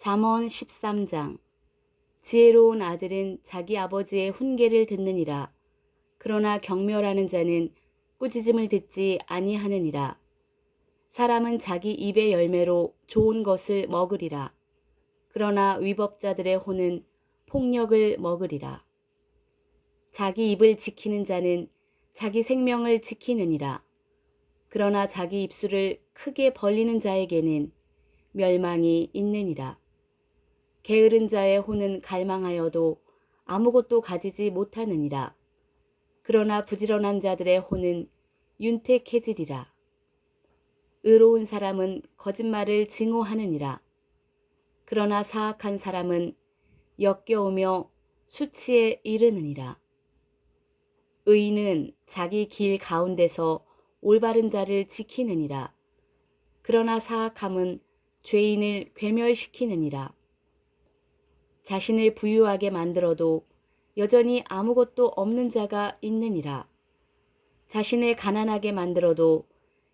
잠언 13장 지혜로운 아들은 자기 아버지의 훈계를 듣느니라. 그러나 경멸하는 자는 꾸짖음을 듣지 아니하느니라. 사람은 자기 입의 열매로 좋은 것을 먹으리라. 그러나 위법자들의 혼은 폭력을 먹으리라. 자기 입을 지키는 자는 자기 생명을 지키느니라. 그러나 자기 입술을 크게 벌리는 자에게는 멸망이 있느니라. 게으른 자의 혼은 갈망하여도 아무것도 가지지 못하느니라. 그러나 부지런한 자들의 혼은 윤택해지리라. 의로운 사람은 거짓말을 증오하느니라. 그러나 사악한 사람은 역겨우며 수치에 이르느니라. 의인은 자기 길 가운데서 올바른 자를 지키느니라. 그러나 사악함은 죄인을 괴멸시키느니라. 자신을 부유하게 만들어도 여전히 아무것도 없는 자가 있느니라. 자신을 가난하게 만들어도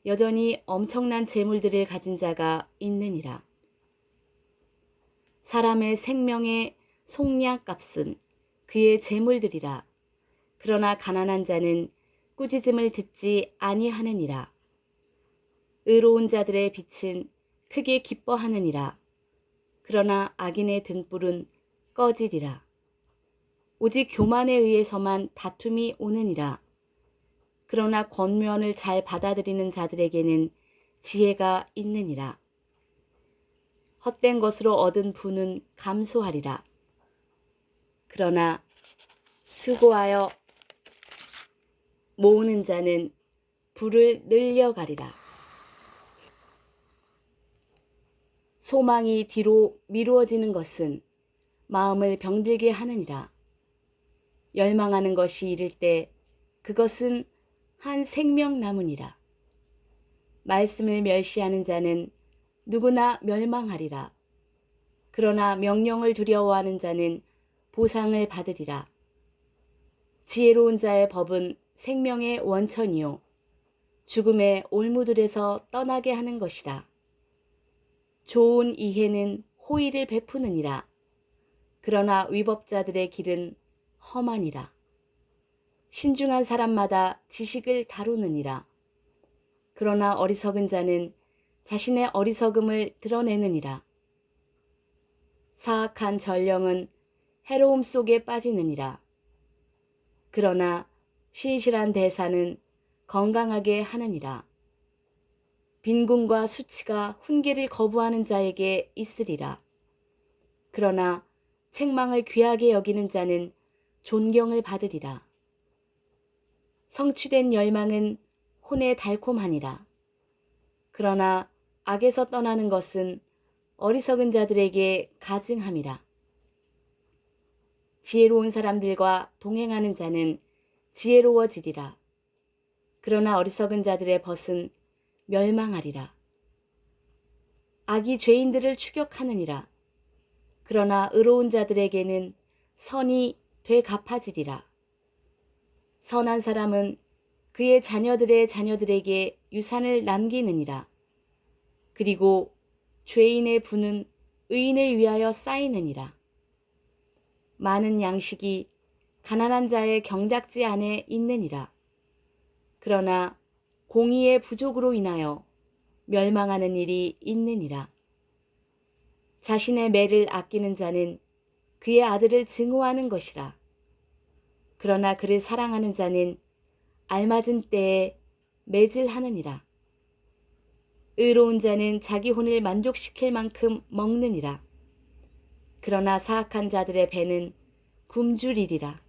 여전히 엄청난 재물들을 가진 자가 있느니라. 사람의 생명의 속량값은 그의 재물들이라. 그러나 가난한 자는 꾸짖음을 듣지 아니하느니라. 의로운 자들의 빛은 크게 기뻐하느니라. 그러나 악인의 등불은 꺼지리라. 오직 교만에 의해서만 다툼이 오느니라. 그러나 권면을 잘 받아들이는 자들에게는 지혜가 있느니라. 헛된 것으로 얻은 부는 감소하리라. 그러나 수고하여 모으는 자는 부를 늘려가리라. 소망이 뒤로 미루어지는 것은 마음을 병들게 하느니라. 열망하는 것이 이를 때 그것은 한 생명나무니라. 말씀을 멸시하는 자는 누구나 멸망하리라. 그러나 명령을 두려워하는 자는 보상을 받으리라. 지혜로운 자의 법은 생명의 원천이요. 죽음의 올무들에서 떠나게 하는 것이라. 좋은 이해는 호의를 베푸느니라. 그러나 위법자들의 길은 험하니라. 신중한 사람마다 지식을 다루느니라. 그러나 어리석은 자는 자신의 어리석음을 드러내느니라. 사악한 전령은 해로움 속에 빠지느니라. 그러나 신실한 대사는 건강하게 하느니라. 빈궁과 수치가 훈계를 거부하는 자에게 있으리라. 그러나 책망을 귀하게 여기는 자는 존경을 받으리라. 성취된 열망은 혼에 달콤하니라. 그러나 악에서 떠나는 것은 어리석은 자들에게 가증함이라. 지혜로운 사람들과 동행하는 자는 지혜로워지리라. 그러나 어리석은 자들의 벗은 멸망하리라. 악이 죄인들을 추격하느니라. 그러나 의로운 자들에게는 선이 되갚아지리라. 선한 사람은 그의 자녀들의 자녀들에게 유산을 남기느니라. 그리고 죄인의 부는 의인을 위하여 쌓이느니라. 많은 양식이 가난한 자의 경작지 안에 있느니라. 그러나 공의의 부족으로 인하여 멸망하는 일이 있느니라. 자신의 매를 아끼는 자는 그의 아들을 증오하는 것이라. 그러나 그를 사랑하는 자는 알맞은 때에 매질하느니라. 의로운 자는 자기 혼을 만족시킬 만큼 먹느니라. 그러나 사악한 자들의 배는 굶주리리라.